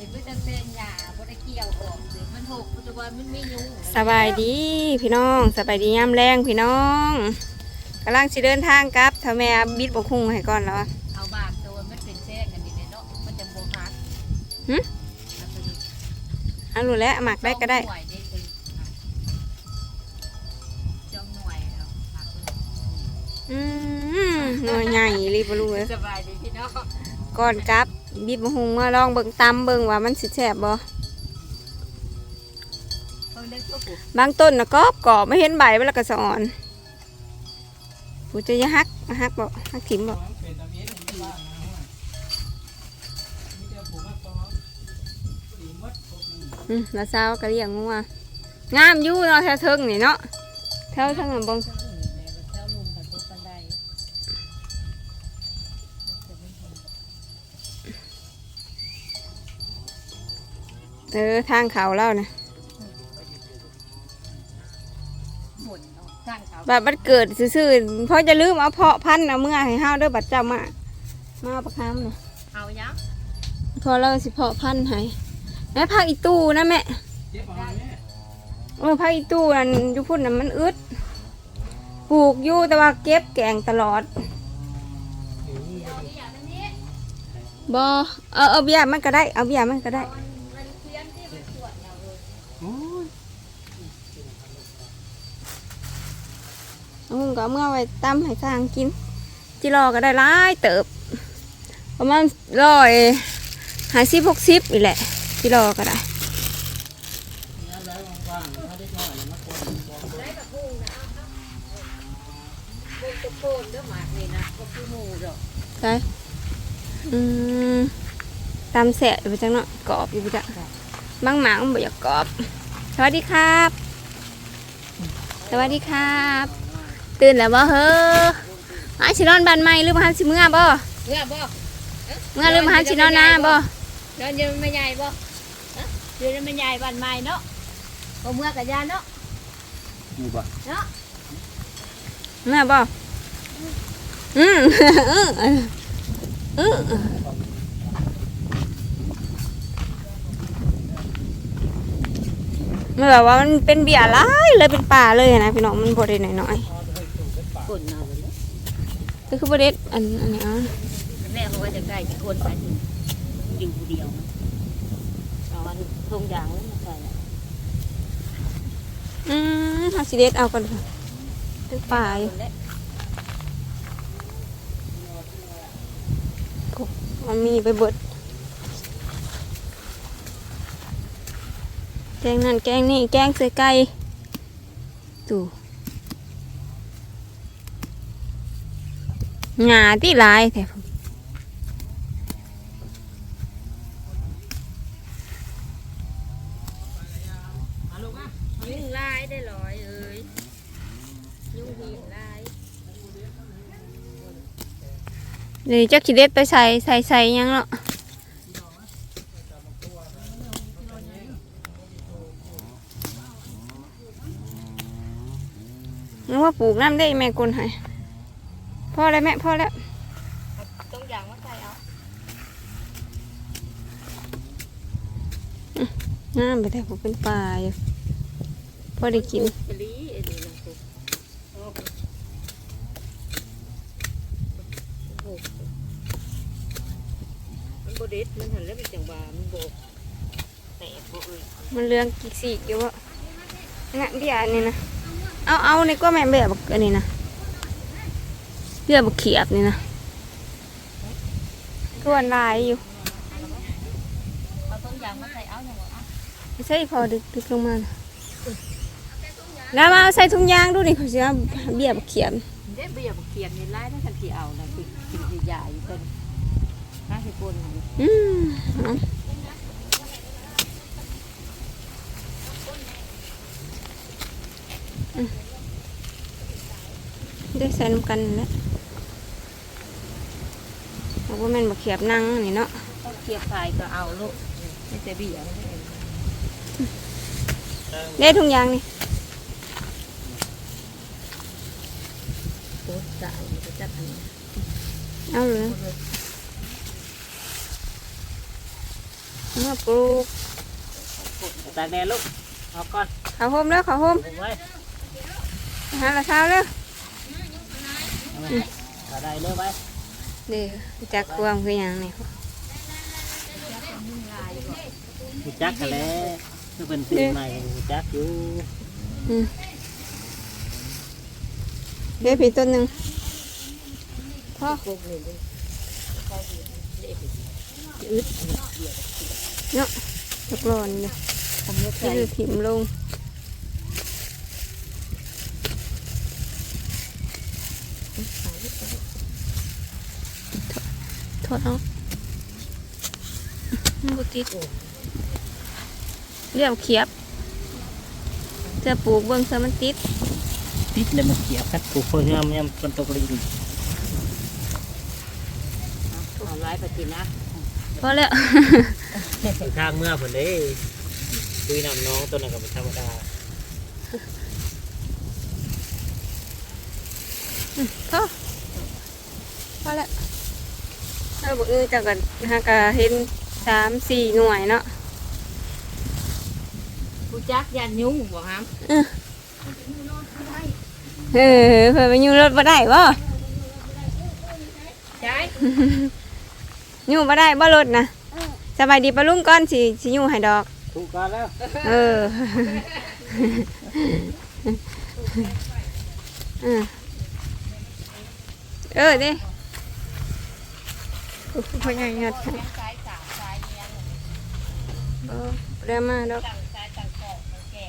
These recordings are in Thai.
ห็นไม่จะเป็นหญ้าบได้เกี่ยวออกเลยมันหกปัจจุบันมันไม่ยุ่งสบายดีพี่น้องสบายดียามแรงพี่น้องกำลังสิเดินทางกลับถ้าแม่บิดบกคุงให้ก่อนแล้วเอาบากตัวมันเป็นแช่งกันนี่เนาะมันจะบ่ฮักหึเอารู้แล้วหมักได้ก็ได้หน่วยได้เลยจองหน่วยเอาหักเลยอืมหน่อยใหญ่รีบรู้เลยสบายดีพี่น้องก่อนกลับ บิดบกคุงมาลองเบิ่งตำเบิ่งว่ามันสิแซ่บบ่เพิ่งได้ตัวปุ๊บบางต้นนะกรอบกรอบไม่เห็นใบมันแล้วก็สะอ่อนกูจะอยาฮักมาฮักบ่ฮักถิ่มบ่อืมแล้วเช้าก็เรียกงัวงามอยู่เนาะแถวเทิงนี่เนาะแถวเทิงน่ะเบ่ง เจ้าหนึ่งเลยเจ้าลุงกับตัวปันได เออทางเขาเล่านะหมุนเอาสร้างเขาบัดบัดเกิดซื่อๆเพราะจะลืมเอาเพาะพันธุ์เอาเมื่อให้เฮาเด้อบัดเจ้ามามาเอาประคำนะเอายังพอเราสิเพาะพันธุ์ให้แม่พักอีตู้นะแม่เออพักอีตู้นั่นอยู่พุ่นน่ะมันอึดปลูกอยู่แต่ว่าเก็บแกงตลอดบอเออเอาเบียร์มันก็ได้ เอาเบียร์มันก็ได้ เอาหุ่นก็เอาเมื่อไว้ตั้มให้สร้างกินจิรอก็ได้หลายเติบประมาณร้อยห้าสิบหกสิบนี่แหละจิรอก็ได้พวกตะโกนเด้อหมากนี่นะก็คือหมูดอกได้อืมตำแสะอยู่ไปจังเนาะกรอบอยู่ไปจังบางหมางมันบ่อยากกรอบ สวัสดีครับ สวัสดีครับ ตื่นแล้วบ่เฮ้อหาชินอนบ้านใหม่หรือมาหาชิเมื่อบ่เมื่อบ่เมื่อหรือมาหาชินอนนาบ่เดินยืนไม่ใหญ่บ่ฮะยืนไม่ใหญ่บ้านใหม่เนาะก็เมื่อกับยาเนาะนี่บ่เนาะเมื่อบ่อืมอืมอืม มันแบบว่ามันเป็นเบียร์หลายเลยเป็นป่าเลยนะพี่น้องมันบ่ได้น้อยๆคนเอาเลยก็คือประเด็นอันอันนี้อะแม่เขาก็จะใกล้จะคนไปถึงอยู่เดียวเอาอันทงยางแล้วมาใส่อืมเอาสิเด็ดเอากันค่ะตึกป่าอยู่ มันมีไปเบิด แกงนั่นแกงนี่แกงใส่ไก่ตู่หงาที่หลายแถวยุ่งลายได้ลอยเอ้ยยุ่งหินลายเดี๋ยวจักสิเด็ดไปใส่ใส่ใส่หยังเนาะ นึกว่าปลูกน้ำได้แม่กุนให้พ่อแล้วแม่พ่อแล้วต้องยางมาใส่เอาน้ำไปแต่ผมเป็นป่าอยู่พอได้กินกะลีไอ้นี่นะปุ๊บมันเด็ดมันหันแล้วเป็นจังหวะมันโบกแตกโบเอ้ยมันเรื่องกิกสีกอยู่วะน่ะเบียอันนี้นะ เอาเอานี่ก็แม่เบี้ยบักอันนี้นะเบี้ยบักเขียบนี่นะก็วันลายอยู่เอาต้นยางมาใส่เอาอย่างวะเอาไม่ใช่พอดึกดึกลงมาน่ะแล้วมาเอาใส่ถุงยางดูนี่เขาจะเอาเบี้ยบักเขียบเด็ดเบียบเขียนในไล่นั่นทันทีเอานะคือคือใหญ่ๆเป็นน่าสิปนหน่อยอืมเอาอืม ได้ใส่น้ำกันนั่นแหล้วเอาว่าแม่นบักเขียบนั่งนี่เนาะเอาเขียบพายก็เอาลูกไม่ใช่เบียร์ไม่ใช่ได้ถุงยางนี่โคตรสาวมันจะจับอันนี้เอาเลยหมดเลยอมาปลูกตากแดดลูกเอาก่อนเขาโฮมแล้วเขาโฮมผมไว้หาละเช้าแล้ว เอาไว้เอาได้เลยไว้เดี๋ยวจักความคืออย่างนี้หูจักกันแล้วคือเป็นปีใหม่หูจักอยู่อืมเดี๋ยวผีต้นหนึ่งพ่อเนาะตกหล่นเลยผมเลือกใส่นี่คือถิ่มลง โทษเอามันบุติดเรียบเขียบจะปลูกเบิ่งซะมันติด ติดเลยมันเกี่ยวกันปลูกเพื่อยำยำเป็นตกลิงเอาไว้ปฏินะพอแล้วทางเมื่อผลเด้คุยนำน้องตัวนั้นกับธรรมดาพอพอแล้ว เราบอกเออจากกันหากะเห็นสามสี่หน่วยเนาะผู้จักยันยุ่งบอกฮะเออเพื่อไปอยู่รถบ่ได้บ่ใช่อยู่บ่ได้บ่รถนะสบายดีปะลุงก่อนสิสิอยู่ให้ดอกถูกกันแล้วเออเออเออเด้โอ้โห พ่อใหญ่ยัดให้สายสามสายเนี้ยเออเรียมาดอกต่างสายต่างกอกต่างแก่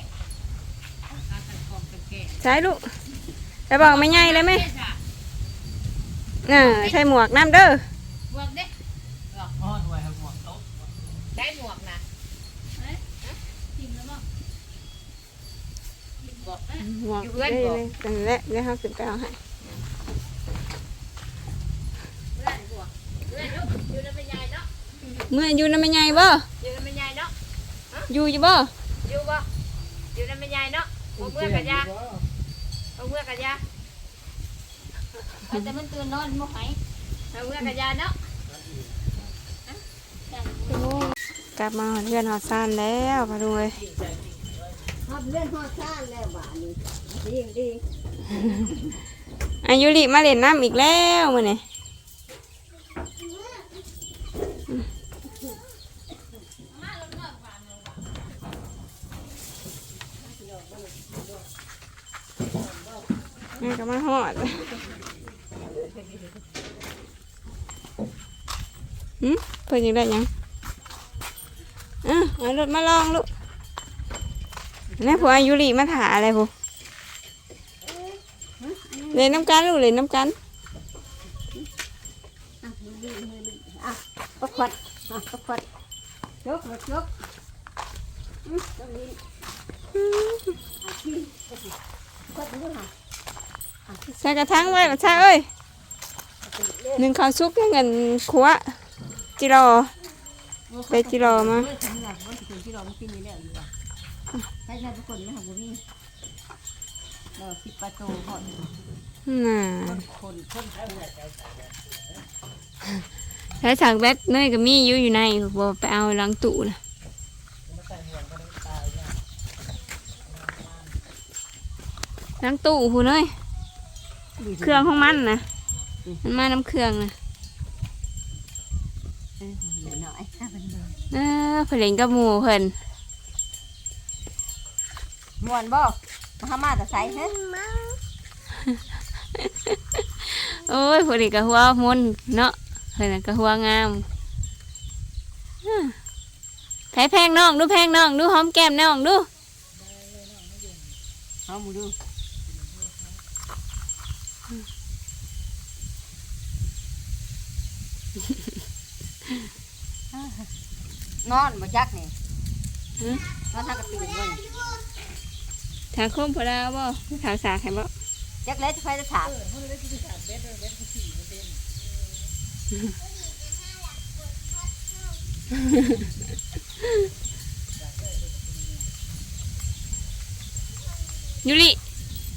ต่างกอกต่างแก่ใช้ลูกจะบอกไม่ใหญ่เลยไหมเออใส่หมวกน้ำเด้อหมวกเด้อ้อนไว้ครับหมวกโต๊ะได้หมวกนะทิมแล้วมั้งบอกหมวกได้เลยนั่นแหละเดี๋ยวเขาขึ้นไปเอาให้ เพื่อนหมวกเพื่อนลูกอยู่ในไม่ใหญ่เนาะ เมื่ออยู่น้ำไม่ใหญ่บ่อยู่ในไม่ใหญ่เนาะอยู่อยู่บ่อยู่บ่อยู่ในไม่ใหญ่เนาะบ่เมื่อกันยาบ่เมื่อกันยาแต่มันตื่นนอนบ่ไหบ่เมื่อกันยาเนาะกลับมาหอดเพื่อนหอดซ่านแล้วมาดูเลยฮอดเลื่อนฮอดซ่านแล้วบ้านี้ดีดีอายุริมาเล่นน้ำอีกแล้วมื้อนี้แม่ก็มาหอดหืมเพิ่นยังได้ยังอะเอารถมาลองลูกนี่ผัวอายุริมาถาอะไรผู้เล่นน้ำกันลูกเล่นน้ำกันประควัดอะประควัดยกยกอืมตรงนี้อะที่กดดูค่ะ ใส่กระทั่งไว้ละชาเอ้ยหนึ่งข้าวซุปให้เงินขัวจิรอไปจิรอมาเมื่อถึงหลังวันที่ถึงที่เราไม่กินนี่แล้วอยู่อะใช่ใช่ทุกคนไหมคะบุรีเราคิดประตูหอดน่ะคนคนใช้ฉากแบตเนยกับมี่อยู่อยู่ในบ่ไปเอาหลังตู้นะหลังตู้หูเนย เครื่องของมันนะมันมาน้ำเครื่องนะหน่อยถ้าเป็นเดิมเออเพิ่นเล่นกับหมูเพิ่นมวนบ่มาหามาแต่ใส่เฮ้ยโอ้ยพอดีกับหัวมนเนาะเพิ่นน่ะกับหัวงามอ่าแพ้แพงน้องดูแพงน้องดูหอมแก้มน้องดูเอามูดู นอนบ่จักนี่นอนทางกระตื่นบ่นี่ถางคมพอดาวบ่ถางสากให้บ่จักเล็ดไฟจะถามยุริ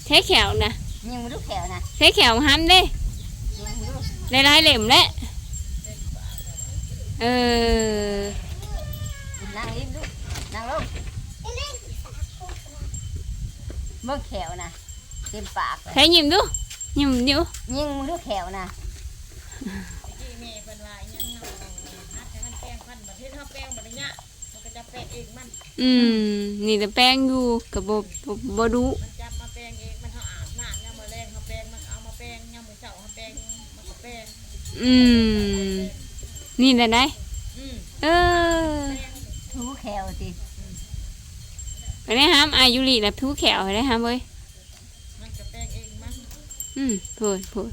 เทแขวนะยิงมูดูแขวนะเทแขวห้ามเด้ยิงมูดูหลายๆเหล่มแหละ เออ นั่งยิ้มดูนั่งลงเมื่อแขวนะเต็มปากเลยใช้ยิ้มดูยิ้มอยู่ยิงมึงดูแขวนะที่แม่เพิ่นว่ายังเนาะฮัดให้มันแป้งพันบัดเฮ็ดเฮาแป้งบัดเนี้ยมันก็จะแป้งเองมัน อืม นี่แต่แป้งอยู่กับบ่บ่บ่ดูมันจับมาแป้งเอง มันเฮาอาบน้ำยามมื้อแรงเฮาแป้งมันก็เอามาแป้งยามมื้อเช้าเฮาแป้งมันก็แป้งอืม นี่ได้ได้อืมเออทูแขวสิไปได้ห้ามอายุรีแบบทูแขวไปได้ห้ามเว้ยมันก็แป้งเองมันอืมพูดพูด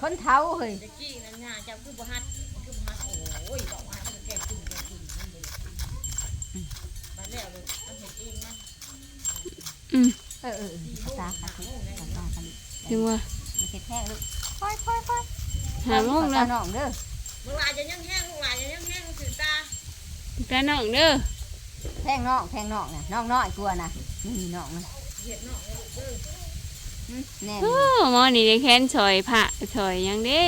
คนเท้าเฮ้ยตะกี้นั่นย่าจับคือบ่ฮัดคือบ่ฮัดโอ้ยบอกว่ามันก็แก้กินแก้กินมันเลยบัดแล้วเลยมันเฮ็ดเองมันอืมเออเออภาษาค่ะภาษาค่ะถึงว่ามันเสร็จแห้งลูกค่อยค่อยค่อยหาโมงแล้แล้ววน้องเด้อ ลูกหลานจะยังแห้งลูกหลานจะยังแห้งสื่อตาตาน้องเด้อแทงน้องแทงน้องนะน้องน้อยกลัวนะนี่น้องนะเห็ดเนาะลูกเด้อหึแน่โอ้หมอนี่ได้แค้นซอยผ้าซอยหยังเด้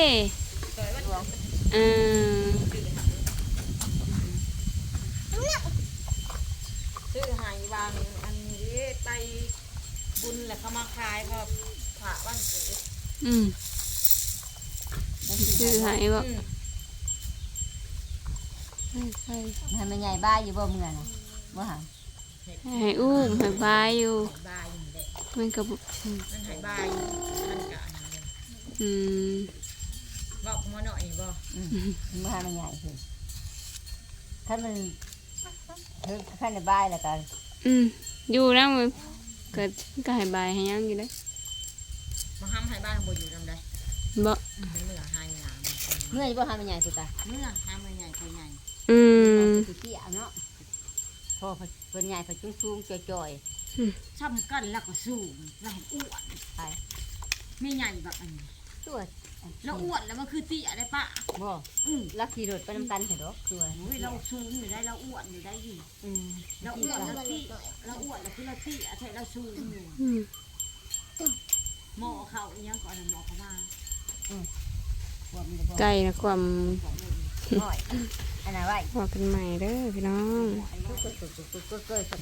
สวยวันเออซื้อหายวางอันนี้ไปบุญแล้วเขามาขายพอผ่าวันเกิดอืมซื้อให้บ่ อืมใช่ให้มันใหญ่บ้ายอยู่บ่เมื่อนะบ่หาๆให้อุ้มให้บายอยู่บายอยู่แหละมันก็บ่อืมมันหายบายมันกะอันนั้นเลยอืมบอกมาหน่อยบ่อืมบ่หามันใหญ่คือถ้ามันเธอขั้นในบ้ายแล้วกันอืมอยู่แล้วมันก็ก็ให้บายให้หยังอยู่เด้อมาห้ามหายบายบ่อยู่นำใดบ่เป็นเมื่อหายหยามเมื่อบ่หามันใหญ่สุดตาเมื่อห้าม อืมสิเตี้ยเนาะพอเพิ่นใหญ่เพิ่นสูงๆจ่อยช้ำกันแล้วก็สูงแล้วก็อ้วนๆไปไม่ใหญ่แบบอันนี้ตัวแล้วอ้วนแล้วมันคือเตี้ยได้ปะบ่อืมลักขี่รถไปนำกันเถอะดอกคือว่าโอ้ยเราสูงอยู่ได้เราอ้วนอยู่ได้อยู่อืมเราอ้วนเราตี้เราอ้วนเราคือเราตี้อะใช่เราสูงอยู่อืมหมอเขาอีหยังก่อนนะหมอเขามาว่ามันจะบ่ไก่นะความน้อย อันนั้นไว้ พอกันใหม่เด้อพี่น้องก็ก็ก็ก็ก็